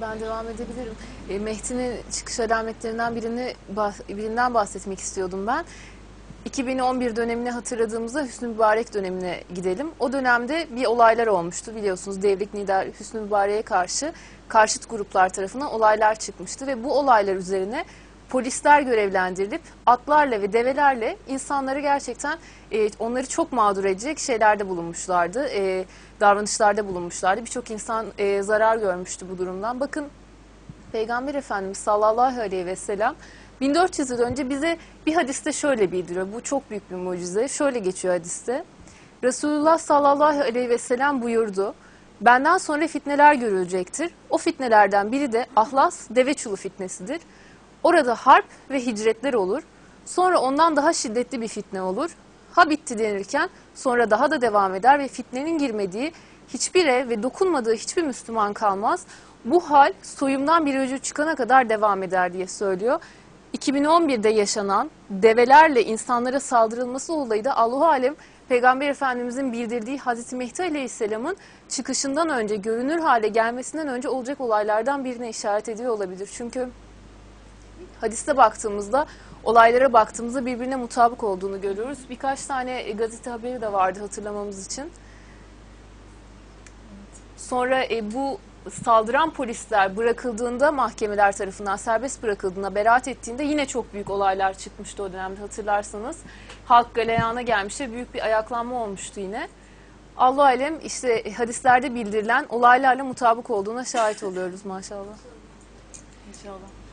Ben devam edebilirim. E, Mehdi'nin çıkış alametlerinden birini bah- birinden bahsetmek istiyordum ben. 2011 dönemini hatırladığımızda Hüsnü Mübarek dönemine gidelim. O dönemde bir olaylar olmuştu biliyorsunuz. Devrik lider Hüsnü Mübarek'e karşı karşıt gruplar tarafından olaylar çıkmıştı ve bu olaylar üzerine polisler görevlendirilip atlarla ve develerle insanları gerçekten e, onları çok mağdur edecek şeylerde bulunmuşlardı. E, davranışlarda bulunmuşlardı. Birçok insan e, zarar görmüştü bu durumdan. Bakın Peygamber Efendimiz sallallahu aleyhi ve sellem 1400 yıl önce bize bir hadiste şöyle bildiriyor. Bu çok büyük bir mucize. Şöyle geçiyor hadiste. Resulullah sallallahu aleyhi ve sellem buyurdu. Benden sonra fitneler görülecektir. O fitnelerden biri de ahlas, deve çulu fitnesidir. Orada harp ve hicretler olur. Sonra ondan daha şiddetli bir fitne olur. Ha bitti denirken sonra daha da devam eder ve fitnenin girmediği hiçbir ev ve dokunmadığı hiçbir Müslüman kalmaz. Bu hal soyumdan bir vücut çıkana kadar devam eder diye söylüyor. 2011'de yaşanan develerle insanlara saldırılması olayı da Allahu Alem Peygamber Efendimizin bildirdiği Hazreti Mehdi Aleyhisselam'ın çıkışından önce görünür hale gelmesinden önce olacak olaylardan birine işaret ediyor olabilir. Çünkü hadiste baktığımızda olaylara baktığımızda birbirine mutabık olduğunu görüyoruz. Birkaç tane e, gazete haberi de vardı hatırlamamız için. Sonra e, bu saldıran polisler bırakıldığında mahkemeler tarafından serbest bırakıldığında beraat ettiğinde yine çok büyük olaylar çıkmıştı o dönemde hatırlarsanız. Halk galeyana gelmişti büyük bir ayaklanma olmuştu yine. Allah alem işte hadislerde bildirilen olaylarla mutabık olduğuna şahit oluyoruz maşallah. İnşallah.